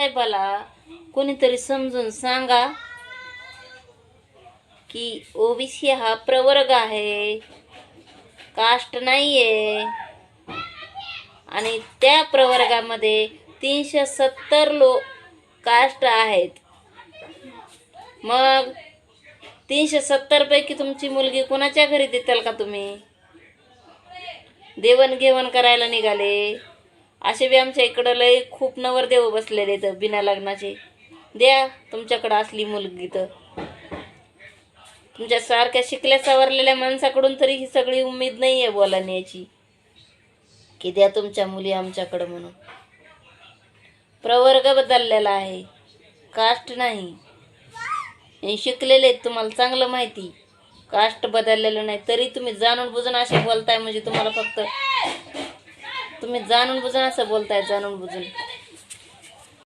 साहेबाला कोणीतरी समजून सांगा की ओबीसी हा प्रवर्ग आहे कास्ट नाहीये. आणि त्या प्रवर्गामध्ये तीनशे सत्तर लोक कास्ट आहेत. मग तीनशे सत्तर पैकी तुमची मुलगी कोणाच्या घरी देताल का तुम्ही? देवणघेवण करायला निघाले. असे बी आमच्या इकडं लय खूप नवरदेव बसलेले तर बिना लग्नाचे. द्या तुमच्याकडं असली मुलगी तर. तुमच्या सारख्या शिकल्या सवरलेल्या माणसाकडून तरी ही सगळी उमेद नाही आहे बोलाण्याची की द्या तुमच्या मुली आमच्याकडं म्हणून. प्रवर्ग बदललेला आहे. कास्ट नाही. शिकलेले आहेत तुम्हाला चांगलं माहिती. कास्ट बदललेलं नाही तरी तुम्ही जाणून बुजून असे बोलताय म्हणजे तुम्हाला फक्त तुम्ही जाणून बुजून असं बोलताय जाणून बुजून.